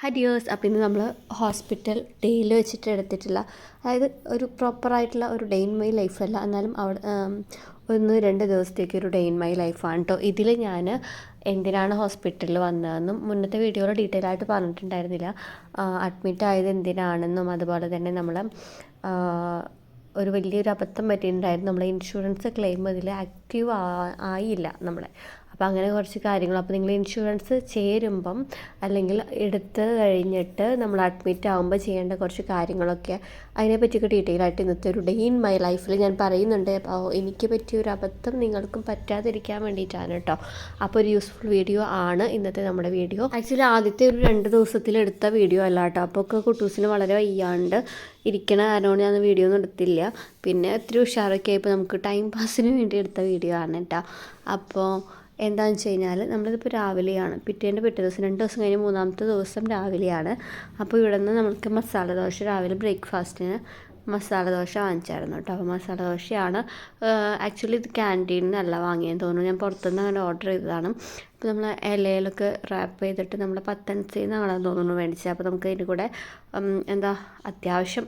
High അപ്പം ഇന്ന് നമ്മൾ ഹോസ്പിറ്റൽ ഡേയിൽ വെച്ചിട്ട് എടുത്തിട്ടില്ല അതായത് ഒരു പ്രോപ്പറായിട്ടുള്ള ഒരു ഡേ ഇൻ മൈ ലൈഫല്ല എന്നാലും അവിടെ ഒന്ന് രണ്ട് ദിവസത്തേക്ക് ഒരു ഡേ ഇൻ മൈ ലൈഫാണ് കേട്ടോ ഇതിൽ ഞാൻ എന്തിനാണ് ഹോസ്പിറ്റലിൽ വന്നതെന്നും മുന്നത്തെ വീഡിയോയിൽ ഡീറ്റെയിൽ ആയിട്ട് പറഞ്ഞിട്ടുണ്ടായിരുന്നില്ല. അഡ്മിറ്റ് ആയത് എന്തിനാണെന്നും അതുപോലെ തന്നെ നമ്മൾ ഒരു വലിയൊരു അബദ്ധം പറ്റിയിട്ടുണ്ടായിരുന്നു. നമ്മളെ ഇൻഷുറൻസ് ക്ലെയിം ഇതിൽ ആക്റ്റീവ് ആയില്ല നമ്മളെ. അപ്പോൾ അങ്ങനെ കുറച്ച് കാര്യങ്ങൾ. അപ്പോൾ നിങ്ങൾ ഇൻഷുറൻസ് ചേരുമ്പം അല്ലെങ്കിൽ എടുത്ത് കഴിഞ്ഞിട്ട് നമ്മൾ അഡ്മിറ്റ് ആകുമ്പോൾ ചെയ്യേണ്ട കുറച്ച് കാര്യങ്ങളൊക്കെ അതിനെപ്പറ്റിയൊക്കെ ഡീറ്റെയിൽ ആയിട്ട് ഇന്നത്തെ ഒരു ഡേ ഇൻ മൈ ലൈഫിൽ ഞാൻ പറയുന്നുണ്ട്. അപ്പോൾ എനിക്ക് പറ്റിയ ഒരു അബദ്ധം നിങ്ങൾക്കും പറ്റാതിരിക്കാൻ വേണ്ടിയിട്ടാണ് കേട്ടോ. അപ്പോൾ ഒരു യൂസ്ഫുൾ വീഡിയോ ആണ് ഇന്നത്തെ നമ്മുടെ വീഡിയോ ആക്ച്വലി ആദ്യത്തെ ഒരു രണ്ട് ദിവസത്തിൽ എടുത്ത വീഡിയോ അല്ല കേട്ടോ. അപ്പോൾ ഒക്കെ കുട്ടൂസിന് വളരെ വയ്യാണ്ട് ഇരിക്കണ കാരണമാണ് ഞാൻ വീഡിയോ ഒന്നും എടുത്തില്ല. പിന്നെ ഒത്തിരി ഉഷാറൊക്കെ ആയപ്പോൾ നമുക്ക് ടൈം പാസിന് വേണ്ടി എടുത്ത വീഡിയോ ആണ് കേട്ടോ. അപ്പോൾ എന്താണെന്ന് വെച്ച് കഴിഞ്ഞാൽ നമ്മളിതിപ്പോൾ രാവിലെയാണ്. പിറ്റേന്റെ പിറ്റേ ദിവസം രണ്ട് ദിവസം കഴിഞ്ഞ് മൂന്നാമത്തെ ദിവസം രാവിലെയാണ്. അപ്പോൾ ഇവിടെ നിന്ന് നമുക്ക് മസാല ദോശ രാവിലെ ബ്രേക്ക്ഫാസ്റ്റിന് മസാല ദോശ വാങ്ങിച്ചായിരുന്നു കേട്ടോ. അപ്പോൾ മസാല ദോശയാണ് ആക്ച്വലി ഇത് ക്യാന്റീനിൽ നിന്നല്ല വാങ്ങിയെന്ന് തോന്നുന്നു. ഞാൻ പുറത്തുനിന്ന് അങ്ങനെ ഓർഡർ ചെയ്തതാണ്. അപ്പോൾ നമ്മൾ ഇലയിലൊക്കെ റാപ്പ് ചെയ്തിട്ട് നമ്മൾ പത്തനത്തിൽ നിന്നാണെന്ന് തോന്നുന്നു മേടിച്ചത്. അപ്പോൾ നമുക്ക് ഇതിന്റെ കൂടെ എന്താ അത്യാവശ്യം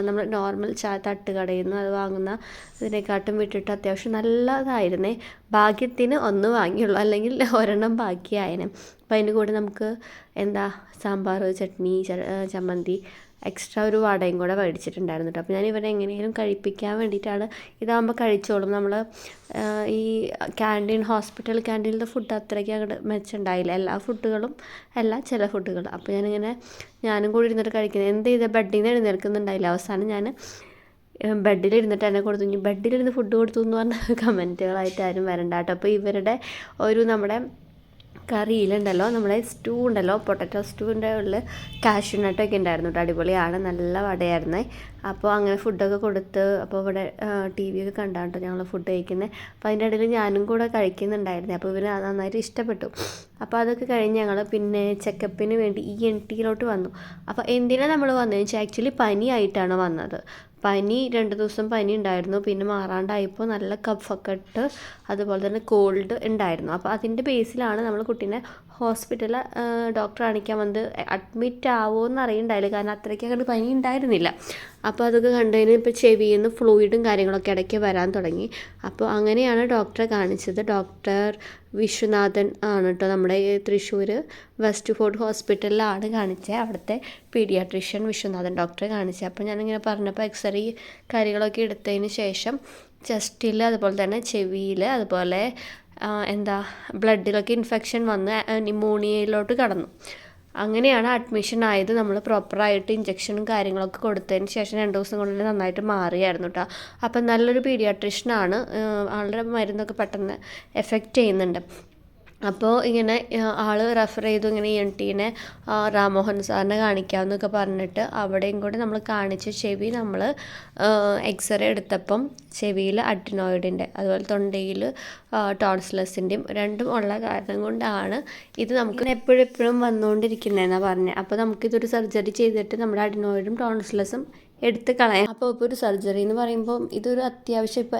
നമ്മൾ നോർമൽ ചാ തട്ടുകടയിൽ നിന്ന് അത് വാങ്ങുന്ന ഇതിനെക്കാട്ടും വിട്ടിട്ട് അത്യാവശ്യം നല്ലതായിരുന്നേ. ഭാഗ്യത്തിന് ഒന്ന് വാങ്ങിയുള്ളൂ. അല്ലെങ്കിൽ ഒരെണ്ണം ബാക്കിയായേനെ. അപ്പോൾ അതിന്റെ കൂടെ നമുക്ക് എന്താ? സാമ്പാർ ചട്നി ചമ്മന്തി എക്സ്ട്രാ ഒരു വടയും കൂടെ മേടിച്ചിട്ടുണ്ടായിരുന്നു കേട്ടോ അപ്പോൾ ഞാൻ ഇവരെ എങ്ങനെയെങ്കിലും കഴിപ്പിക്കാൻ വേണ്ടിയിട്ടാണ് ഇതാകുമ്പോൾ കഴിച്ചോളും. നമ്മൾ ഈ ക്യാന്റീൻ ഹോസ്പിറ്റൽ ക്യാന്റീനിലെ ഫുഡ് അത്രയ്ക്ക് അങ്ങോട്ട് മെച്ചുണ്ടായില്ല. എല്ലാ ഫുഡുകളും അല്ല ചില ഫുഡുകൾ അപ്പോൾ ഞാനിങ്ങനെ ഞാനും കൂടി ഇരുന്നിട്ട് കഴിക്കുന്നത്. എന്ത് ചെയ്ത? ബെഡിൽ നിന്ന് എഴുന്നേൽക്കുന്നുണ്ടായില്ല. അവസാനം ഞാൻ ബെഡിലിരുന്നിട്ട് എന്നെ കൊടുത്തു. ഇനി ബെഡിലിരുന്ന് ഫുഡ് കൊടുത്തു എന്ന് പറഞ്ഞ കമന്റുകളായിട്ട് ആരും വരണ്ട കേട്ടോ അപ്പോൾ ഇവരുടെ ഒരു നമ്മുടെ കറിയിലുണ്ടല്ലോ നമ്മുടെ സ്റ്റൂ ഉണ്ടല്ലോ പൊട്ടറ്റോ സ്റ്റൂവിന്റെ ഉള്ളിൽ കാഷ്യൂ നട്ടൊക്കെ ഉണ്ടായിരുന്നു കേട്ടോ അടിപൊളിയാണ് നല്ല വടയായിരുന്നേ. അപ്പോൾ അങ്ങനെ ഫുഡൊക്കെ കൊടുത്ത് അപ്പോൾ ഇവിടെ ടി വി ഒക്കെ കണ്ടാട്ടോ ഞങ്ങൾ ഫുഡ് കഴിക്കുന്നത് അപ്പോൾ അതിന്റെ ഇടയിൽ ഞാനും കൂടെ കഴിക്കുന്നുണ്ടായിരുന്നു അപ്പോൾ ഇവർ നന്നായിട്ട് ഇഷ്ടപ്പെട്ടു. അപ്പോൾ അതൊക്കെ കഴിഞ്ഞ് ഞങ്ങൾ പിന്നെ ചെക്കപ്പിന് വേണ്ടി ഇ എൻ ടിയിലോട്ട് വന്നു. അപ്പോൾ എന്തിനാണ് നമ്മൾ വന്നതെന്ന് വെച്ചാൽ ആക്ച്വലി പനിയായിട്ടാണ് വന്നത്. പനി രണ്ട് ദിവസം പനി ഉണ്ടായിരുന്നു പിന്നെ മാറാണ്ടായപ്പോൾ നല്ല കഫൊക്കെ ഇട്ട് അതുപോലെ തന്നെ കോൾഡ് ഉണ്ടായിരുന്നു. അപ്പോൾ അതിന്റെ ബേസിലാണ് നമ്മൾ കുട്ടീനെ ഹോസ്പിറ്റലിൽ ഡോക്ടർ കാണിക്കാൻ വന്നത്. അഡ്മിറ്റ് ആവുമോ എന്ന് അറിയണ്ടായില്ല. കാരണം അത്രയ്ക്ക് അങ്ങോട്ട് പനി ഉണ്ടായിരുന്നില്ല. അപ്പോൾ അതൊക്കെ കണ്ടതിന് ഇപ്പോൾ ചെവിയിൽ നിന്ന് ഫ്ലൂയിഡും കാര്യങ്ങളൊക്കെ ഇടയ്ക്ക് വരാൻ തുടങ്ങി. അപ്പോൾ അങ്ങനെയാണ് ഡോക്ടറെ കാണിച്ചത്. ഡോക്ടർ വിശ്വനാഥൻ ആണ് കേട്ടോ നമ്മുടെ തൃശ്ശൂർ വെസ്റ്റ് ഫോർട്ട് ഹോസ്പിറ്റലിലാണ് കാണിച്ചത് അവിടുത്തെ പീഡിയാട്രീഷ്യൻ വിശ്വനാഥൻ ഡോക്ടറെ കാണിച്ചത് അപ്പോൾ ഞാനിങ്ങനെ പറഞ്ഞപ്പോൾ എക്സ്റേ കാര്യങ്ങളൊക്കെ എടുത്തതിന് ശേഷം ചെസ്റ്റിൽ അതുപോലെ തന്നെ ചെവിയിൽ അതുപോലെ എന്താ ബ്ലഡിലൊക്കെ ഇൻഫെക്ഷൻ വന്ന് ന്യൂമോണിയയിലോട്ട് കടന്നു. അങ്ങനെയാണ് അഡ്മിഷൻ ആയത്. നമ്മൾ പ്രോപ്പറായിട്ട് ഇഞ്ചക്ഷനും കാര്യങ്ങളൊക്കെ കൊടുത്തതിന് ശേഷം രണ്ട് ദിവസം കൊണ്ട് നന്നായിട്ട് മാറിയായിരുന്നു കേട്ടോ അപ്പം നല്ലൊരു പീഡിയാട്രിഷ്യനാണ് ആളുടെ മരുന്നൊക്കെ പെട്ടെന്ന് എഫക്റ്റ് ചെയ്യുന്നുണ്ട്. അപ്പോൾ ഇങ്ങനെ ആൾ റെഫർ ചെയ്തു ഇങ്ങനെ എൻ ടീനെ രാമോഹൻ സാറിനെ കാണിക്കാമെന്നൊക്കെ പറഞ്ഞിട്ട് അവിടെയും കൂടെ നമ്മൾ കാണിച്ച ചെവി നമ്മൾ എക്സ്റേ എടുത്തപ്പം ചെവിയിൽ അഡിനോയിഡിന്റെ അതുപോലെ തൊണ്ടയിൽ ടോൺസിലസിന്റെയും രണ്ടും ഉള്ള കാരണം കൊണ്ടാണ് ഇത് നമുക്ക് എപ്പോഴും എപ്പോഴും വന്നുകൊണ്ടിരിക്കുന്നതെന്നാണ് പറഞ്ഞത് അപ്പോൾ നമുക്കിതൊരു സർജറി ചെയ്തിട്ട് നമ്മുടെ അഡിനോയിഡും ടോൺസിലസും എടുത്ത് കളയാം. അപ്പോൾ ഇപ്പോൾ ഒരു സർജറി എന്ന് പറയുമ്പോൾ ഇതൊരു അത്യാവശ്യം ഇപ്പോൾ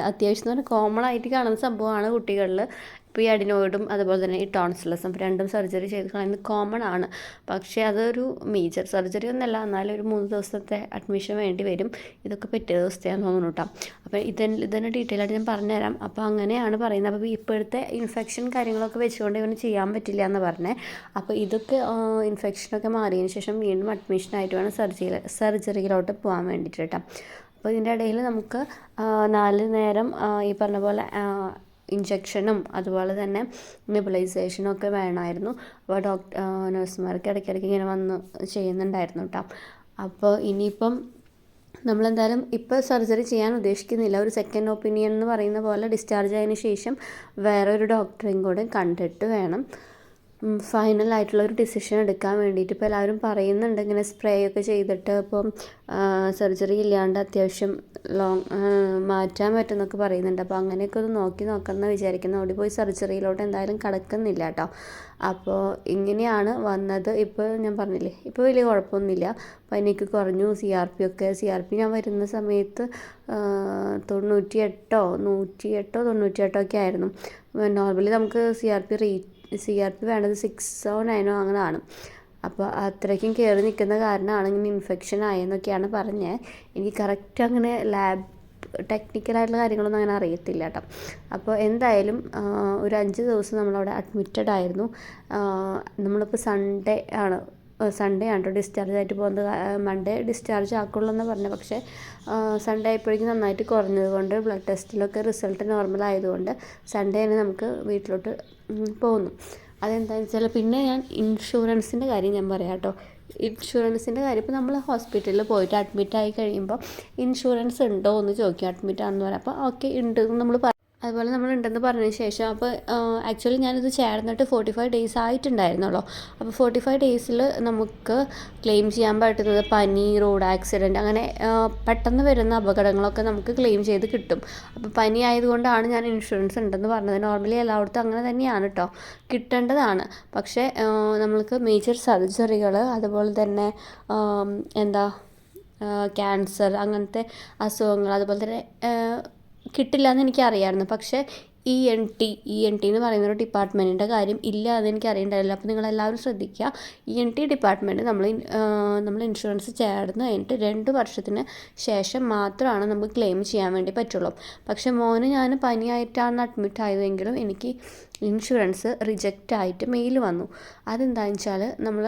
അത്യാവശ്യം എന്ന് പറഞ്ഞാൽ കോമൺ ആയിട്ട് കാണുന്ന സംഭവമാണ് കുട്ടികളിൽ ഇപ്പോൾ ഈ അഡിനോയിഡും അതുപോലെ തന്നെ ഈ ടോൺസിലസും രണ്ടും സർജറി ചെയ്ത് കളയുന്നത് കോമൺ ആണ്. പക്ഷേ അതൊരു മേജർ സർജറി ഒന്നല്ല എന്നാലും ഒരു മൂന്ന് ദിവസത്തെ അഡ്മിഷൻ വേണ്ടി വരും. ഇതൊക്കെ പിറ്റേ ദിവസത്തെയാന്ന് തോന്നുന്നു കേട്ടോ അപ്പോൾ ഇതിന് ഇതിന്റെ ഡീറ്റെയിൽ ആയിട്ട് ഞാൻ പറഞ്ഞുതരാം. അപ്പോൾ അങ്ങനെയാണ് പറയുന്നത്. അപ്പോൾ ഇപ്പോഴത്തെ ഇൻഫെക്ഷൻ കാര്യങ്ങളൊക്കെ വെച്ചുകൊണ്ട് ഇവന് ചെയ്യാൻ പറ്റില്ല എന്ന് പറഞ്ഞത് അപ്പോൾ ഇതൊക്കെ ഇൻഫെക്ഷനൊക്കെ മാറിയതിന് ശേഷം വീണ്ടും അഡ്മിഷൻ ആയിട്ട് വേണം സർജറി സർജറിയിലോട്ട് പോകാൻ വേണ്ടിയിട്ട് കേട്ടോ അപ്പോൾ ഇതിന്റെ ഇടയിൽ നമുക്ക് നാല് നേരം ഈ പറഞ്ഞ പോലെ ഇഞ്ചക്ഷനും അതുപോലെ തന്നെ നെബിലൈസേഷനും ഒക്കെ വേണമായിരുന്നു. അപ്പോൾ ഡോക്ടർ നഴ്സുമാർക്ക് ഇടയ്ക്കിടയ്ക്ക് ഇങ്ങനെ വന്ന് ചെയ്യുന്നുണ്ടായിരുന്നു കേട്ടോ അപ്പോൾ ഇനിയിപ്പം നമ്മളെന്തായാലും ഇപ്പോൾ സർജറി ചെയ്യാൻ ഉദ്ദേശിക്കുന്നില്ല. ഒരു സെക്കൻഡ് ഒപ്പീനിയൻ എന്ന് പറയുന്ന പോലെ ഡിസ്ചാർജ് ആയതിനു ശേഷം വേറെ ഒരു ഡോക്ടറെയും കൂടെ കണ്ടിട്ട് വേണം. ഫൈനൽ ആയിട്ടുള്ള ഒരു ഡിസിഷൻ എടുക്കാൻ വേണ്ടിയിട്ട് ഇപ്പോൾ എല്ലാവരും പറയുന്നുണ്ട്. ഇങ്ങനെ സ്പ്രേ ഒക്കെ ചെയ്തിട്ട് ഇപ്പം സർജറി ഇല്ലാണ്ട് അത്യാവശ്യം ലോങ് മാറ്റാൻ പറ്റുമെന്നൊക്കെ പറയുന്നുണ്ട്. അപ്പോൾ അങ്ങനെയൊക്കെ ഒന്ന് നോക്കി നോക്കാമെന്ന് വിചാരിക്കുന്നു. അവിടെ പോയി സർജറിയിലോട്ട് എന്തായാലും കടക്കുന്നില്ല കേട്ടോ. അപ്പോൾ ഇങ്ങനെയാണ് വന്നത്. ഇപ്പോൾ ഞാൻ പറഞ്ഞില്ലേ ഇപ്പോൾ വലിയ കുഴപ്പമൊന്നുമില്ല. പനിക്ക് കുറഞ്ഞു സി ആർ പി ഒക്കെ. സി ആർ പി ഞാൻ വരുന്ന സമയത്ത് തൊണ്ണൂറ്റി എട്ടോ നൂറ്റി എട്ടോ തൊണ്ണൂറ്റി എട്ടോ ഒക്കെ ആയിരുന്നു. നോർമലി നമുക്ക് C R P re C R P വേണ്ടത് സിക്സോ നയനോ അങ്ങനെയാണ് അപ്പോൾ അത്രയ്ക്കും കയറി നിൽക്കുന്ന കാരണമാണ് ഇങ്ങനെ ഇൻഫെക്ഷൻ ആയെന്നൊക്കെയാണ് പറഞ്ഞത് എനിക്ക് കറക്റ്റ് അങ്ങനെ ലാബ് ടെക്നിക്കലായിട്ടുള്ള കാര്യങ്ങളൊന്നും അങ്ങനെ അറിയത്തില്ല കേട്ടോ. അപ്പോൾ എന്തായാലും ഒരു അഞ്ച് ദിവസം നമ്മളവിടെ അഡ്മിറ്റഡ് ആയിരുന്നു. നമ്മളിപ്പോൾ സൺഡേ ആണ്. സൺഡേ ആണ് കേട്ടോ ഡിസ്ചാർജ് ആയിട്ട് പോകുന്നത്. മൺഡേ ഡിസ്ചാർജ് ആക്കുള്ളൂ എന്ന് പറഞ്ഞു. പക്ഷേ സൺഡേ ആയപ്പോഴേക്കും നന്നായിട്ട് കുറഞ്ഞതുകൊണ്ട് ബ്ലഡ് ടെസ്റ്റിലൊക്കെ റിസൾട്ട് നോർമൽ ആയതുകൊണ്ട് സൺഡേ തന്നെ നമുക്ക് വീട്ടിലോട്ട് പോന്നു അതെന്താണെന്ന് വെച്ചാൽ പിന്നെ ഞാൻ ഇൻഷുറൻസിന്റെ കാര്യം ഞാൻ പറയാം കേട്ടോ. ഇൻഷുറൻസിന്റെ കാര്യം ഇപ്പോൾ നമ്മൾ ഹോസ്പിറ്റലിൽ പോയിട്ട് അഡ്മിറ്റ് ആയി കഴിയുമ്പോൾ ഇൻഷുറൻസ് ഉണ്ടോ എന്ന് ചോദിക്കും. അഡ്മിറ്റ് ആണെന്ന് പറയാം. അപ്പോൾ ഓക്കെ ഉണ്ട് നമ്മൾ അതുപോലെ നമ്മൾ ഉണ്ടെന്ന് പറഞ്ഞതിന് ശേഷം അപ്പോൾ ആക്ച്വലി ഞാനിത് ചേർന്നിട്ട് ഫോർട്ടി ഫൈവ് ഡേയ്സ് ആയിട്ടുണ്ടായിരുന്നുള്ളൂ. അപ്പോൾ ഫോർട്ടി ഫൈവ് ഡേയ്സിൽ നമുക്ക് ക്ലെയിം ചെയ്യാൻ പറ്റുന്നത് പനി റോഡ് ആക്സിഡന്റ് അങ്ങനെ പെട്ടെന്ന് വരുന്ന അപകടങ്ങളൊക്കെ നമുക്ക് ക്ലെയിം ചെയ്ത് കിട്ടും. അപ്പോൾ പനി ആയതുകൊണ്ടാണ് ഞാൻ ഇൻഷുറൻസ് ഉണ്ടെന്ന് പറഞ്ഞത്. നോർമലി എല്ലായിടത്തും അങ്ങനെ തന്നെയാണ് കേട്ടോ കിട്ടേണ്ടതാണ്. പക്ഷേ നമ്മൾക്ക് മേജർ സർജറികൾ അതുപോലെ തന്നെ എന്താ ക്യാൻസർ അങ്ങനത്തെ അസുഖങ്ങൾ അതുപോലെ തന്നെ കിട്ടില്ല എന്ന് എനിക്കറിയാമായിരുന്നു പക്ഷേ E N T E N T എന്ന് പറയുന്ന ഒരു ഡിപ്പാർട്ട്മെന്റിന്റെ കാര്യം ഇല്ല എന്ന് എനിക്ക് അറിയണ്ടായില്ല അപ്പോൾ നിങ്ങളെല്ലാവരും ശ്രദ്ധിക്കുക. ഇ എൻ ടി ഡിപ്പാർട്ട്മെന്റ് നമ്മൾ നമ്മൾ ഇൻഷുറൻസ് ചേർന്ന് കഴിഞ്ഞിട്ട് രണ്ട് വർഷത്തിന് ശേഷം മാത്രമാണ് നമുക്ക് ക്ലെയിം ചെയ്യാൻ വേണ്ടി പറ്റുള്ളൂ. പക്ഷേ മോന് ഞാൻ പനിയായിട്ടാണ് അഡ്മിറ്റ് ആയതെങ്കിലും എനിക്ക് ഇൻഷുറൻസ് റിജക്റ്റ് ആയിട്ട് മെയിൽ വന്നു. അതെന്താണെന്ന് വെച്ചാൽ നമ്മൾ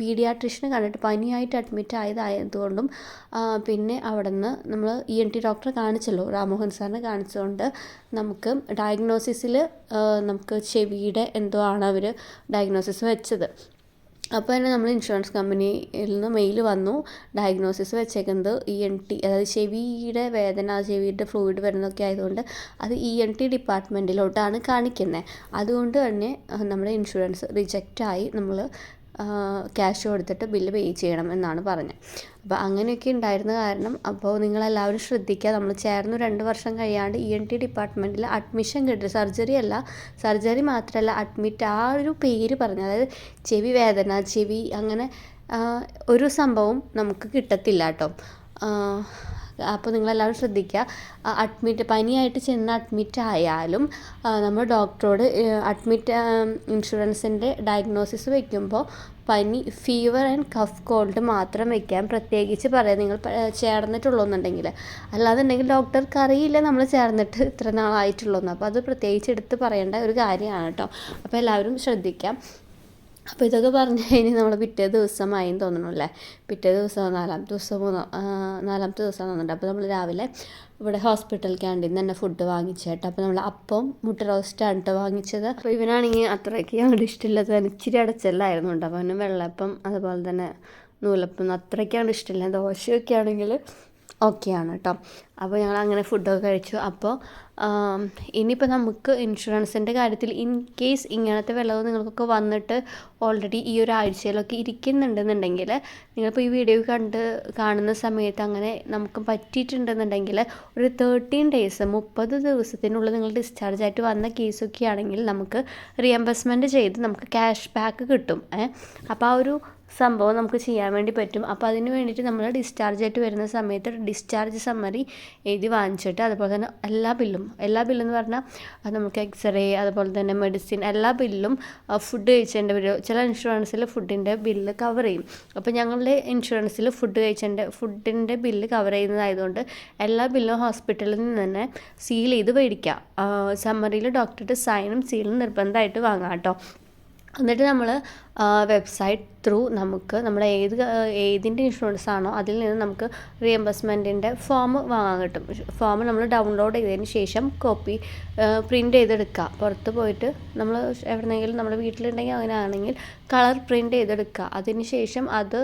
പീഡിയാട്രിഷനെ കണ്ടിട്ട് പനിയായിട്ട് അഡ്മിറ്റ് ആയതായതുകൊണ്ടും പിന്നെ അവിടെ നിന്ന് നമ്മൾ ഇ എൻ ടി ഡോക്ടറെ കാണിച്ചല്ലോ രാമോഹൻ സാറിനെ കാണിച്ചുകൊണ്ട് നമുക്ക് ഡയഗ്നോസിസിൽ നമുക്ക് ചെവിയുടെ എന്തോ ആണ് അവർ ഡയഗ്നോസിസ് വെച്ചത്. അപ്പോൾ തന്നെ നമ്മൾ ഇൻഷുറൻസ് കമ്പനിയിൽ നിന്ന് മെയിൽ വന്നു. ഡയഗ്നോസിസ് വെച്ചേക്കുന്നത് ഇ എൻ ടി അതായത് ചെവിയുടെ വേദന ചെവിയുടെ ഫ്ലൂയിഡ് വരുന്നതൊക്കെ ആയതുകൊണ്ട് അത് ഇ എൻ ടി ഡിപ്പാർട്ട്മെന്റിലോട്ടാണ് കാണിക്കുന്നത് അതുകൊണ്ട് തന്നെ നമ്മുടെ ഇൻഷുറൻസ് റിജക്റ്റായി നമ്മൾ ക്യാഷ് കൊടുത്തിട്ട് ബില്ല് പേ ചെയ്യണം എന്നാണ് പറഞ്ഞത്. അപ്പോൾ അങ്ങനെയൊക്കെ ഉണ്ടായിരുന്ന കാരണം അപ്പോൾ നിങ്ങളെല്ലാവരും ശ്രദ്ധിക്കുക. നമ്മൾ ചേർന്ന് രണ്ട് വർഷം കഴിയാണ്ട് ഇ എൻ ടി ഡിപ്പാർട്ട്മെന്റിൽ അഡ്മിഷൻ കിട്ടി. സർജറി അല്ല സർജറി മാത്രമല്ല അഡ്മിറ്റ് ആ ഒരു പേര് പറഞ്ഞു. അതായത് ചെവി വേദന ചെവി അങ്ങനെ ഒരു സംഭവം നമുക്ക് കിട്ടത്തില്ല കേട്ടോ. അപ്പോൾ നിങ്ങളെല്ലാവരും ശ്രദ്ധിക്കുക. അഡ്മിറ്റ് പനിയായിട്ട് ചെന്ന് അഡ്മിറ്റ് ആയാലും നമ്മൾ ഡോക്ടറോട് അഡ്മിറ്റ് ഇൻഷുറൻസിന്റെ ഡയഗ്നോസിസ് വയ്ക്കുമ്പോൾ പനി ഫീവർ ആൻഡ് കഫ് കോൾഡ് മാത്രം വെക്കാം പ്രത്യേകിച്ച് പറയാം. നിങ്ങൾ ചേർന്നിട്ടുള്ളൂ എന്നുണ്ടെങ്കിൽ അല്ലാന്നുണ്ടെങ്കിൽ ഡോക്ടർക്ക് അറിയില്ല നമ്മൾ ചേർന്നിട്ട് ഇത്ര നാളായിട്ടുള്ളൂ എന്ന് അപ്പോൾ അത് പ്രത്യേകിച്ച് എടുത്ത് പറയേണ്ട ഒരു കാര്യമാണ് കേട്ടോ. അപ്പോൾ എല്ലാവരും ശ്രദ്ധിക്കാം. അപ്പോൾ ഇതൊക്കെ പറഞ്ഞു കഴിഞ്ഞാൽ നമ്മൾ പിറ്റേ ദിവസമായി തോന്നണു അല്ലേ? പിറ്റേ ദിവസം നാലാം ദിവസം മൂന്നോ നാലാമത്തെ ദിവസം തോന്നുന്നുണ്ട്. അപ്പോൾ നമ്മൾ രാവിലെ ഇവിടെ ഹോസ്പിറ്റൽ ക്യാന്റീൻ തന്നെ ഫുഡ് വാങ്ങിച്ചേട്ടോ അപ്പോൾ നമ്മൾ അപ്പം മുട്ട റോസ്റ്റാണ് കേട്ടോ വാങ്ങിച്ചത്. അപ്പോൾ ഇവനാണെങ്കിൽ അത്രയ്ക്ക് അങ്ങോട്ട് ഇഷ്ടമില്ലാത്ത ഇച്ചിരി അടച്ചല്ലായിരുന്നു കേട്ടോ. അപ്പോൾ അവന് വെള്ളപ്പം അതുപോലെ തന്നെ നൂലപ്പം അത്രയ്ക്കാണ് ഇഷ്ടമില്ല. ദോശയൊക്കെ ആണെങ്കിൽ ഓക്കെയാണ് കേട്ടോ. അപ്പോൾ ഞങ്ങൾ അങ്ങനെ ഫുഡൊക്കെ കഴിച്ചു. അപ്പോൾ ഇനിയിപ്പോൾ നമുക്ക് ഇൻഷുറൻസിന്റെ കാര്യത്തിൽ ഇൻ കേസ് ഇങ്ങനത്തെ വിളവ് നിങ്ങൾക്കൊക്കെ വന്നിട്ട് ഓൾറെഡി ഈ ഒരു ആഴ്ചയിലൊക്കെ ഇരിക്കുന്നുണ്ടെന്നുണ്ടെങ്കിൽ നിങ്ങളിപ്പോൾ ഈ വീഡിയോ കണ്ട് കാണുന്ന സമയത്ത് അങ്ങനെ നമുക്ക് പറ്റിയിട്ടുണ്ടെന്നുണ്ടെങ്കിൽ ഒരു തേർട്ടീൻ ഡേയ്സ് മുപ്പത് ദിവസത്തിനുള്ളിൽ നിങ്ങൾ ഡിസ്ചാർജ് ആയിട്ട് വന്ന കേസൊക്കെ ആണെങ്കിൽ നമുക്ക് റീഎംബേഴ്സ്മെന്റ് ചെയ്ത് നമുക്ക് ക്യാഷ് ബാക്ക് കിട്ടും അപ്പോൾ ആ ഒരു സംഭവം നമുക്ക് ചെയ്യാൻ വേണ്ടി പറ്റും. അപ്പോൾ അതിന് വേണ്ടിയിട്ട് നമ്മൾ ഡിസ്ചാർജ് ആയിട്ട് വരുന്ന സമയത്ത് ഡിസ്ചാർജ് സമ്മറി എഴുതി വാങ്ങിച്ചിട്ട് അതുപോലെ തന്നെ എല്ലാ ബില്ലും എല്ലാ ബില്ലും എന്ന് പറഞ്ഞാൽ നമുക്ക് എക്സ്റേ അതുപോലെ തന്നെ മെഡിസിൻ എല്ലാ ബില്ലും ഫുഡ് കഴിച്ചതിന്റെ ഒരു ചില ഇൻഷുറൻസിൽ ഫുഡിന്റെ ബില്ല് കവർ ചെയ്യും. അപ്പോൾ ഞങ്ങളുടെ ഇൻഷുറൻസിൽ ഫുഡ് കഴിച്ചതിന്റെ ഫുഡിന്റെ ബില്ല് കവർ ചെയ്യുന്നതായതുകൊണ്ട് എല്ലാ ബില്ലും ഹോസ്പിറ്റലിൽ നിന്ന് തന്നെ സീൽ ചെയ്ത് മേടിക്കാം. സമ്മറിയിൽ ഡോക്ടറുടെ സൈനും സീലും നിർബന്ധമായിട്ട് വാങ്ങാം കേട്ടോ. എന്നിട്ട് നമ്മൾ വെബ്സൈറ്റ് ത്രൂ നമുക്ക് നമ്മുടെ ഏത് ഏതിന്റെ ഇൻഷുറൻസ് ആണോ അതിൽ നിന്ന് നമുക്ക് റീഎംബേഴ്സ്മെന്റിന്റെ ഫോം വാങ്ങാൻ കിട്ടും. ഫോം നമ്മൾ ഡൗൺലോഡ് ചെയ്തതിന് ശേഷം കോപ്പി പ്രിന്റ് ചെയ്തെടുക്കുക. പുറത്ത് പോയിട്ട് നമ്മൾ എവിടെന്നെങ്കിലും നമ്മുടെ വീട്ടിലുണ്ടെങ്കിൽ അങ്ങനെ ആണെങ്കിൽ കളർ പ്രിന്റ് ചെയ്തെടുക്കുക. അതിന് ശേഷം അത്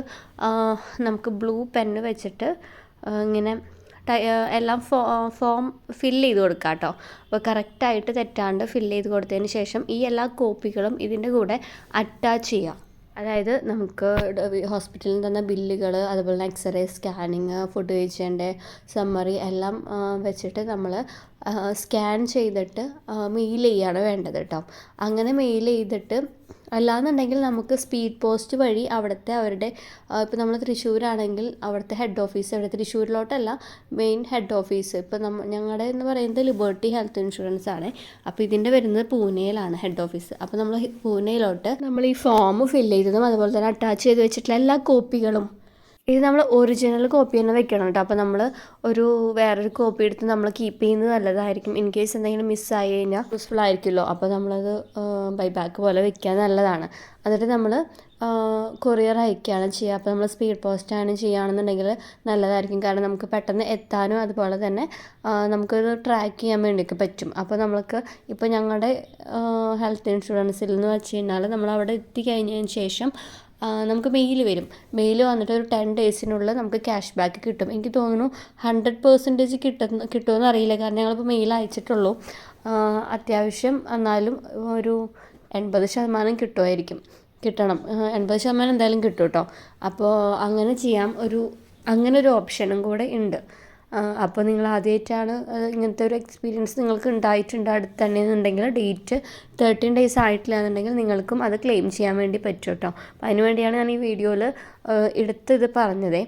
നമുക്ക് ബ്ലൂ പെന്ന് വെച്ചിട്ട് ഇങ്ങനെ എല്ലാം ഫോ ഫോം ഫില്ല് ചെയ്ത് കൊടുക്കുക കേട്ടോ അപ്പോൾ കറക്റ്റായിട്ട് തെറ്റാണ്ട് ഫില്ല് ചെയ്ത് കൊടുത്തതിന് ശേഷം ഈ എല്ലാ കോപ്പികളും ഇതിന്റെ കൂടെ അറ്റാച്ച് ചെയ്യാം. അതായത് നമുക്ക് ഹോസ്പിറ്റലിൽ തന്ന ബില്ലുകൾ അതുപോലെ തന്നെ എക്സ്റേ സ്കാനിങ് ഫുഡ് കഴിച്ചതിന്റെ സമ്മറി എല്ലാം വെച്ചിട്ട് നമ്മൾ സ്കാൻ ചെയ്തിട്ട് മെയിൽ ചെയ്യാണ് വേണ്ടത് കേട്ടോ അങ്ങനെ മെയിൽ ചെയ്തിട്ട് അല്ലാന്നുണ്ടെങ്കിൽ നമുക്ക് സ്പീഡ് പോസ്റ്റ് വഴി അവിടുത്തെ അവരുടെ ഇപ്പോൾ നമ്മൾ തൃശ്ശൂരാണെങ്കിൽ അവിടുത്തെ ഹെഡ് ഓഫീസ് അവിടെ തൃശ്ശൂരിലോട്ടല്ല മെയിൻ ഹെഡ് ഓഫീസ് ഇപ്പോൾ നമ്മ ഞങ്ങളുടെ എന്ന് പറയുന്നത് ലിബർട്ടി ഹെൽത്ത് ഇൻഷുറൻസ് ആണ്. അപ്പോൾ ഇതിന്റെ വരുന്നത് പൂനെയിലാണ് ഹെഡ് ഓഫീസ് അപ്പോൾ നമ്മൾ പൂനെയിലോട്ട് നമ്മൾ ഈ ഫോം ഫില്ല് ചെയ്തതും അതുപോലെ തന്നെ അറ്റാച്ച് ചെയ്ത് വെച്ചിട്ടുള്ള എല്ലാ കോപ്പികളും ഇത് നമ്മൾ ഒറിജിനൽ കോപ്പി തന്നെ വെക്കണം കേട്ടോ അപ്പോൾ നമ്മൾ ഒരു വേറൊരു കോപ്പി എടുത്ത് നമ്മൾ കീപ്പ് ചെയ്യുന്നത് നല്ലതായിരിക്കും. ഇൻ കേസ് എന്തെങ്കിലും മിസ്സായി കഴിഞ്ഞാൽ യൂസ്ഫുൾ ആയിരിക്കുമല്ലോ. അപ്പോൾ നമ്മളത് ബൈ ബാക്ക് പോലെ വെക്കാൻ നല്ലതാണ്. എന്നിട്ട് നമ്മൾ കൊറിയർ അയക്കുകയാണ് ചെയ്യുക. അപ്പോൾ നമ്മൾ സ്പീഡ് പോസ്റ്റാണ് ചെയ്യുകയാണെന്നുണ്ടെങ്കിൽ നല്ലതായിരിക്കും. കാരണം നമുക്ക് പെട്ടെന്ന് എത്താനും അതുപോലെ തന്നെ നമുക്കത് ട്രാക്ക് ചെയ്യാൻ വേണ്ടിയൊക്കെ പറ്റും. അപ്പോൾ നമ്മൾക്ക് ഇപ്പോൾ ഞങ്ങളുടെ ഹെൽത്ത് ഇൻഷുറൻസിൽ എന്ന് വെച്ച് കഴിഞ്ഞാൽ നമ്മൾ അവിടെ എത്തിക്കഴിഞ്ഞതിന് ശേഷം നമുക്ക് മെയിൽ വരും. മെയിൽ വന്നിട്ട് ഒരു ടെൻ ഡേയ്സിനുള്ളിൽ നമുക്ക് ക്യാഷ് ബാക്ക് കിട്ടും. എനിക്ക് തോന്നുന്നു ഹൺഡ്രഡ് പെർസെന്റേജ് കിട്ടുന്ന കിട്ടുമെന്ന് അറിയില്ല. കാരണം ഞങ്ങളിപ്പോൾ മെയിൽ അയച്ചിട്ടുള്ളൂ. അത്യാവശ്യം എന്നാലും ഒരു എൺപത് ശതമാനം കിട്ടുമായിരിക്കും കിട്ടണം. എൺപത് ശതമാനം എന്തായാലും കിട്ടും കേട്ടോ അപ്പോൾ അങ്ങനെ ചെയ്യാം. ഒരു അങ്ങനെ ഒരു ഓപ്ഷനും കൂടെ ഉണ്ട്. അപ്പോൾ നിങ്ങൾ ആദ്യമായിട്ടാണ് ഇങ്ങനത്തെ ഒരു എക്സ്പീരിയൻസ് നിങ്ങൾക്ക് ഉണ്ടായിട്ടുണ്ട് അടുത്ത് തന്നെ എന്നുണ്ടെങ്കിൽ ഡേറ്റ് തേർട്ടീൻ ഡേയ്സ് ആയിട്ടില്ല എന്നുണ്ടെങ്കിൽ നിങ്ങൾക്കും അത് ക്ലെയിം ചെയ്യാൻ വേണ്ടി പറ്റും കേട്ടോ. അപ്പോൾ അതിന് വേണ്ടിയാണ് ഞാൻ ഈ വീഡിയോയിൽ എടുത്ത് ഇത് പറഞ്ഞതേ.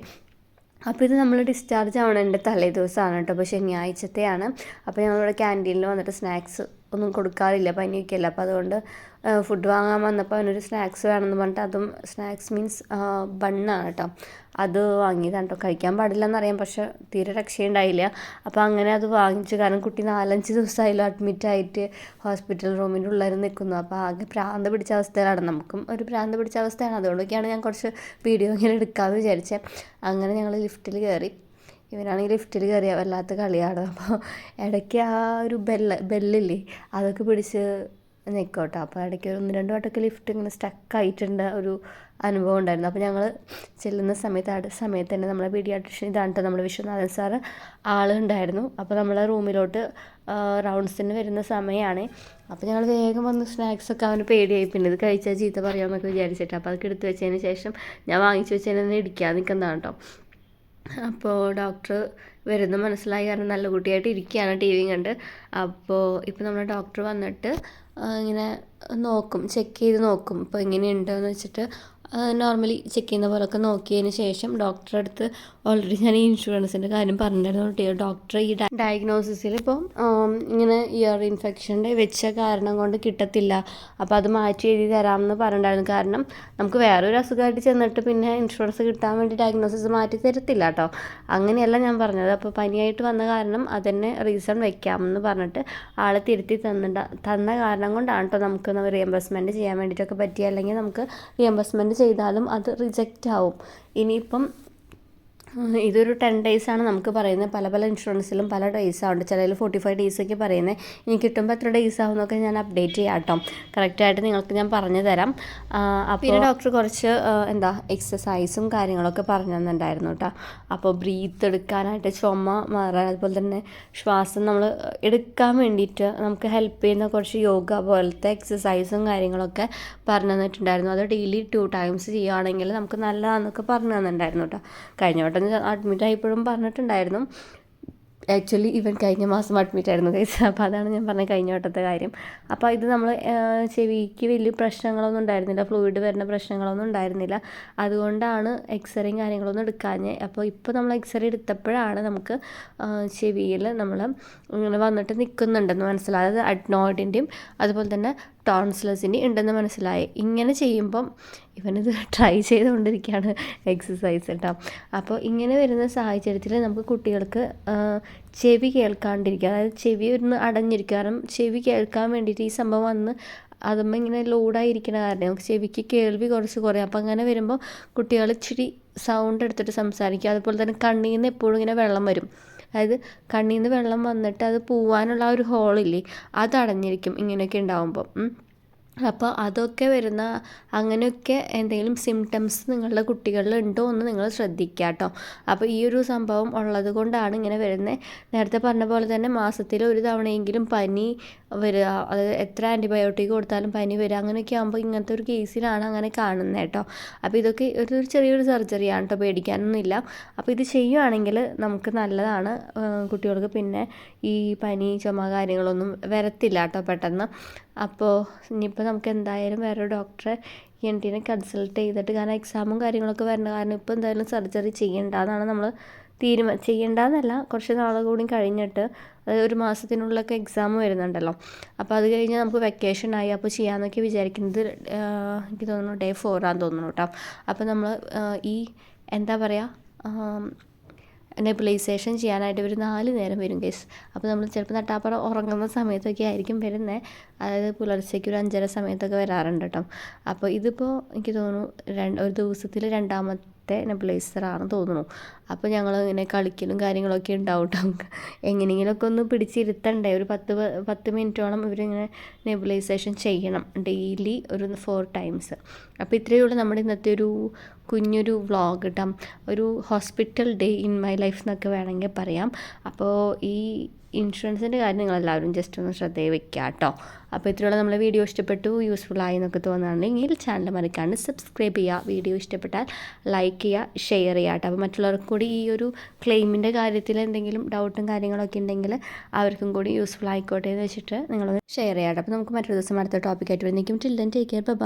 അപ്പോൾ ഇത് നമ്മൾ ഡിസ്ചാർജ് ആവണതിന്റെ തലേ ദിവസമാണ് കേട്ടോ. അപ്പോൾ ശനിയാഴ്ചത്തെയാണ്. അപ്പോൾ ഞങ്ങളിവിടെ ക്യാന്റീനിൽ വന്നിട്ട് സ്നാക്സ് ഒന്നും കൊടുക്കാറില്ല. പനിയൊക്കെയല്ല അപ്പോൾ അതുകൊണ്ട് ഫുഡ് വാങ്ങാൻ വന്നപ്പോൾ അവനൊരു സ്നാക്സ് വേണമെന്ന് പറഞ്ഞിട്ട് അതും സ്നാക്സ് മീൻസ് ബണ്ണാണ് കേട്ടോ. അത് വാങ്ങിയതാണ് കേട്ടോ. കഴിക്കാൻ പാടില്ലെന്നറിയാം പക്ഷെ തീരെ രക്ഷയുണ്ടായില്ല. അപ്പോൾ അങ്ങനെ അത് വാങ്ങിച്ചു കാരണം കുട്ടി നാലഞ്ച് ദിവസമായാലും അഡ്മിറ്റായിട്ട് ഹോസ്പിറ്റൽ റൂമിന്റെ ഉള്ളിൽ നിൽക്കുന്നു. അപ്പോൾ ആകെ പ്രാന്ത് പിടിച്ച അവസ്ഥയിലാണ്. നമുക്കും ഒരു പ്രാന്ത് പിടിച്ച അവസ്ഥയാണ്. അതുകൊണ്ടൊക്കെയാണ് ഞാൻ കുറച്ച് വീഡിയോ ഇങ്ങനെ എടുക്കാമെന്ന് വിചാരിച്ചത് അങ്ങനെ ഞങ്ങൾ ലിഫ്റ്റിൽ കയറി. ഇവനാണെങ്കിൽ ലിഫ്റ്റിൽ കയറിയ വല്ലാത്ത കളിയാണ്. അപ്പോൾ ഇടയ്ക്ക് ആ ഒരു ബെല്ല ബെല്ലില്ലേ അതൊക്കെ പിടിച്ച് നിൽക്കോട്ടോ അപ്പോൾ ഇടയ്ക്ക് ഒന്ന് രണ്ട് വട്ടമൊക്കെ ലിഫ്റ്റ് ഇങ്ങനെ സ്റ്റക്കായിട്ടുണ്ട് ഒരു അനുഭവം ഉണ്ടായിരുന്നു. അപ്പോൾ ഞങ്ങൾ ചെല്ലുന്ന സമയത്ത് അടുത്ത സമയത്ത് തന്നെ നമ്മളെ പീഡിയാട്രിഷ്യൻ ഇതാണ് നമ്മുടെ വിശ്വനാഥൻ സാറ് ആളുണ്ടായിരുന്നു അപ്പോൾ നമ്മളെ റൂമിലോട്ട് റൗണ്ട്സിന് വരുന്ന സമയമാണ് അപ്പോൾ ഞങ്ങൾ വേഗം വന്ന് സ്നാക്സൊക്കെ അവന് പേടിയായി. പിന്നെ ഇത് കഴിച്ചാൽ ചീത്ത പറയാമെന്നൊക്കെ വിചാരിച്ചിട്ട്. അപ്പോൾ അതൊക്കെ എടുത്ത് വെച്ചതിന് ശേഷം ഞാൻ വാങ്ങിച്ചു വെച്ചതിനെ ഇടിക്കാൻ നിൽക്കുന്നതാണ് കേട്ടോ അപ്പോൾ ഡോക്ടർ വരുന്ന മനസ്സിലായി കാരണം നല്ല കുട്ടിയായിട്ട് ഇരിക്കുകയാണ് ടി വി കണ്ട്. അപ്പോൾ ഇപ്പോൾ നമ്മുടെ ഡോക്ടർ വന്നിട്ട് ഇങ്ങനെ നോക്കും ചെക്ക് ചെയ്ത് നോക്കും. ഇപ്പോൾ എങ്ങനെയുണ്ടെന്ന് വെച്ചിട്ട് നോർമലി ചെക്ക് ചെയ്യുന്ന പോലൊക്കെ നോക്കിയതിന് ശേഷം ഡോക്ടറെ അടുത്ത് ഓൾറെഡി ഞാൻ ഇൻഷുറൻസിന്റെ കാര്യം പറഞ്ഞിരുന്നു ഡോക്ടർ ഈ ഡയഗ്നോസിസിൽ ഇപ്പം ഇങ്ങനെ ഇയർ ഇൻഫെക്ഷന്റെ വെച്ച കാരണം കൊണ്ട് കിട്ടത്തില്ല. അപ്പോൾ അത് മാറ്റി എഴുതി തരാമെന്ന് പറഞ്ഞിട്ടുണ്ടായിരുന്നു. കാരണം നമുക്ക് വേറൊരു അസുഖമായിട്ട് ചെന്നിട്ട് പിന്നെ ഇൻഷുറൻസ് കിട്ടാൻ വേണ്ടി ഡയഗ്നോസിസ് മാറ്റി തരത്തില്ല കേട്ടോ. അങ്ങനെയല്ല ഞാൻ പറഞ്ഞത്. അപ്പോൾ പനിയായിട്ട് വന്ന കാരണം അതന്നെ റീസൺ വെക്കാമെന്ന് പറഞ്ഞിട്ട് ആളെ തിരുത്തി തന്നിട്ട തന്ന കാരണം കൊണ്ടാണ് കേട്ടോ നമുക്ക് റിയംബേഴ്സ്മെന്റ് ചെയ്യാൻ വേണ്ടിയിട്ടൊക്കെ പറ്റിയ. അല്ലെങ്കിൽ നമുക്ക് റിയംബേഴ്സ്മെന്റ് ചെയ്താലും അത് റിജക്റ്റ് ആവും. ഇനിയിപ്പം ഇതൊരു ടെൻ ഡേയ്സ് ആണ് നമുക്ക് പറയുന്നത്. പല പല ഇൻഷുറൻസിലും പല ഡേയ്സ് ആവുണ്ട്. ചിലതിൽ ഫോർട്ടി ഫൈവ് ഡേയ്സൊക്കെ പറയുന്നത്. ഇനി കിട്ടുമ്പോൾ എത്ര ഡേയ്സ് ആവുമെന്നൊക്കെ ഞാൻ അപ്ഡേറ്റ് ചെയ്യാം കേട്ടോ കറക്റ്റായിട്ട് നിങ്ങൾക്ക് ഞാൻ പറഞ്ഞു തരാം. അപ്പോൾ ഡോക്ടർ കുറച്ച് എന്താ എക്സസൈസും കാര്യങ്ങളൊക്കെ പറഞ്ഞു തന്നിട്ടുണ്ടായിരുന്നു കേട്ടോ. അപ്പോൾ ബ്രീത്ത് എടുക്കാനായിട്ട് ചുമ മാറാൻ അതുപോലെ തന്നെ ശ്വാസം നമ്മൾ എടുക്കാൻ വേണ്ടിയിട്ട് നമുക്ക് ഹെൽപ്പ് ചെയ്യുന്ന കുറച്ച് യോഗ പോലത്തെ എക്സസൈസും കാര്യങ്ങളൊക്കെ പറഞ്ഞു തന്നിട്ടുണ്ടായിരുന്നു. അത് ഡെയിലി ടു ടൈംസ് ചെയ്യുകയാണെങ്കിൽ നമുക്ക് നല്ലതാണെന്നൊക്കെ പറഞ്ഞു തന്നിട്ടുണ്ടായിരുന്നു കേട്ടോ. കഴിഞ്ഞ വട്ടം അഡ്മിറ്റ് ആയപ്പോഴും പറഞ്ഞിട്ടുണ്ടായിരുന്നു. ആക്ച്വലി ഇവൻ കഴിഞ്ഞ മാസം അഡ്മിറ്റ് ആയിരുന്നു കേസ് അപ്പോൾ അതാണ് ഞാൻ പറഞ്ഞ കഴിഞ്ഞ വട്ടത്തെ കാര്യം. അപ്പോൾ ഇത് നമ്മൾ ചെവിക്ക് വലിയ പ്രശ്നങ്ങളൊന്നും ഉണ്ടായിരുന്നില്ല. ഫ്ലൂയിഡ് വരുന്ന പ്രശ്നങ്ങളൊന്നും ഉണ്ടായിരുന്നില്ല. അതുകൊണ്ടാണ് എക്സ്റേയും കാര്യങ്ങളൊന്നും എടുക്കാഞ്ഞ്. അപ്പോൾ ഇപ്പോൾ നമ്മൾ എക്സ്റേ എടുത്തപ്പോഴാണ് നമുക്ക് ചെവിയിൽ നമ്മൾ ഇങ്ങനെ വന്നിട്ട് നിൽക്കുന്നുണ്ടെന്ന് മനസ്സിലായത്. അഡ്നോയിഡിന്റെയും അതുപോലെ തന്നെ ടോൺസ്ലസിന്റെ ഉണ്ടെന്ന് മനസ്സിലായി. ഇങ്ങനെ ചെയ്യുമ്പം ഇവനിത് ട്രൈ ചെയ്തുകൊണ്ടിരിക്കുകയാണ് എക്സസൈസ് കേട്ടോ അപ്പോൾ ഇങ്ങനെ വരുന്ന സാഹചര്യത്തിൽ നമുക്ക് കുട്ടികൾക്ക് ചെവി കേൾക്കാണ്ടിരിക്കുക. അതായത് ചെവി ഒന്ന് അടഞ്ഞിരിക്കുക. കാരണം ചെവി കേൾക്കാൻ വേണ്ടിയിട്ട് ഈ സംഭവം വന്ന് അതുമ്പോൾ ഇങ്ങനെ ലോഡായിരിക്കണ കാരണം. നമുക്ക് ചെവിക്ക് കേൾവി കുറച്ച് കുറയും. അപ്പോൾ അങ്ങനെ വരുമ്പോൾ കുട്ടികൾ ഇച്ചിരി സൗണ്ട് എടുത്തിട്ട് സംസാരിക്കുക അതുപോലെ തന്നെ കണ്ണിൽ നിന്ന് എപ്പോഴും ഇങ്ങനെ വെള്ളം വരും. അതായത് കണ്ണിൽ നിന്ന് വെള്ളം വന്നിട്ട് അത് പോവാനുള്ള ആ ഒരു ഹോളില്ലേ അത് അടഞ്ഞിരിക്കും ഇങ്ങനെയൊക്കെ ഉണ്ടാവുമ്പം. അപ്പോൾ അതൊക്കെ വരുന്ന അങ്ങനെയൊക്കെ എന്തെങ്കിലും സിംറ്റംസ് നിങ്ങളുടെ കുട്ടികളിൽ ഉണ്ടോ എന്ന് നിങ്ങൾ ശ്രദ്ധിക്കുക കേട്ടോ. അപ്പോൾ ഈ ഒരു സംഭവം ഉള്ളത് കൊണ്ടാണ് ഇങ്ങനെ വരുന്നത് നേരത്തെ പറഞ്ഞ പോലെ തന്നെ മാസത്തിൽ ഒരു തവണയെങ്കിലും പനി വരിക. അതായത് എത്ര ആന്റിബയോട്ടിക് കൊടുത്താലും പനി വരിക. അങ്ങനെയൊക്കെ ആകുമ്പോൾ ഇങ്ങനത്തെ ഒരു കേസിലാണ് അങ്ങനെ കാണുന്നത് കേട്ടോ അപ്പോൾ ഇതൊക്കെ ഒരു ചെറിയൊരു സർജറിയാണ് കേട്ടോ പേടിക്കാനൊന്നുമില്ല. അപ്പോൾ ഇത് ചെയ്യുവാണെങ്കിൽ നമുക്ക് നല്ലതാണ്. കുട്ടികൾക്ക് പിന്നെ ഈ പനി ചുമ കാര്യങ്ങളൊന്നും വരത്തില്ല കേട്ടോ പെട്ടെന്ന്. അപ്പോൾ ഇനിയിപ്പോൾ നമുക്ക് എന്തായാലും വേറെ ഡോക്ടറെ ഇ കൺസൾട്ട് ചെയ്തിട്ട് കാരണം എക്സാമും കാര്യങ്ങളൊക്കെ വരണം കാരണം ഇപ്പോൾ എന്തായാലും സർജറി ചെയ്യേണ്ടതെന്നാണ് നമ്മൾ തീരുമാ ചെയ്യേണ്ടെന്നല്ല. കുറച്ച് നാൾ കൂടി കഴിഞ്ഞിട്ട് അതായത് ഒരു മാസത്തിനുള്ളിലൊക്കെ എക്സാം വരുന്നുണ്ടല്ലോ. അപ്പോൾ അത് കഴിഞ്ഞ് നമുക്ക് വെക്കേഷൻ ആയി. അപ്പോൾ ചെയ്യാമെന്നൊക്കെ വിചാരിക്കുന്നത് എനിക്ക് തോന്നുന്നു ഡേ ഫോറാന്ന് തോന്നുന്നു കേട്ടോ അപ്പോൾ നമ്മൾ ഈ എന്താ പറയുക നെബുലൈസേഷൻ ചെയ്യാനായിട്ട് ഒരു നാല് നേരം വരും കേസ് അപ്പോൾ നമ്മൾ ചിലപ്പോൾ നട്ടാപ്പറ ഉറങ്ങുന്ന സമയത്തൊക്കെ ആയിരിക്കും വരുന്നത് അതായത് പുലർച്ചയ്ക്ക് ഒരു അഞ്ചര സമയത്തൊക്കെ വരാറുണ്ട് കേട്ടോ അപ്പോൾ ഇതിപ്പോൾ എനിക്ക് തോന്നുന്നു രണ്ട് ഒരു ദിവസത്തിൽ രണ്ടാമത്തെ നെബുലൈസറാണ് തോന്നുന്നു. അപ്പോൾ ഞങ്ങൾ ഇങ്ങനെ കളിക്കലും കാര്യങ്ങളൊക്കെ ഉണ്ടാവും കേട്ടോ എങ്ങനെയെങ്കിലുമൊക്കെ ഒന്ന് പിടിച്ചിരുത്തണ്ടേ. ഒരു പത്ത് പത്ത് മിനിറ്റോളം ഇവരിങ്ങനെ നെബുലൈസേഷൻ ചെയ്യണം. ഡെയിലി ഒരു ഫോർ ടൈംസ്. അപ്പോൾ ഇത്രയേ ഉള്ളൂ നമ്മുടെ ഇന്നത്തെ ഒരു കുഞ്ഞൊരു വ്ളോഗ് കേട്ടോ ഒരു hospital day in my life എന്നൊക്കെ വേണമെങ്കിൽ പറയാം. അപ്പോൾ ഈ ഇൻഷുറൻസിന്റെ കാര്യം നിങ്ങളെല്ലാവരും ജസ്റ്റ് ഒന്ന് ശ്രദ്ധയിൽ വെക്കുക കേട്ടോ അപ്പോൾ ഇത്രയുള്ള നമ്മളെ വീഡിയോ ഇഷ്ടപ്പെട്ടു യൂസ്ഫുൾ ആയി എന്നൊക്കെ തോന്നുകയാണെങ്കിൽ ചാനൽ മറിക്കാണ്ട് സബ്സ്ക്രൈബ് ചെയ്യുക. വീഡിയോ ഇഷ്ടപ്പെട്ടാൽ ലൈക്ക് ചെയ്യുക ഷെയർ ചെയ്യുക കേട്ടോ അപ്പോൾ മറ്റുള്ളവർക്കും കൂടി ഈ ഒരു ക്ലെയിമിന്റെ കാര്യത്തിൽ എന്തെങ്കിലും ഡൗട്ടും കാര്യങ്ങളൊക്കെ ഉണ്ടെങ്കിൽ അവർക്കും കൂടി യൂസ്ഫുൾ ആയിക്കോട്ടെ എന്ന് വെച്ചിട്ട് നിങ്ങളൊന്ന് ഷെയർ ചെയ്യാം അപ്പോൾ നമുക്ക് മറ്റൊരു ദിവസം അടുത്ത ടോപ്പിക്കായിട്ട് വരുന്നേക്കും till then take care bye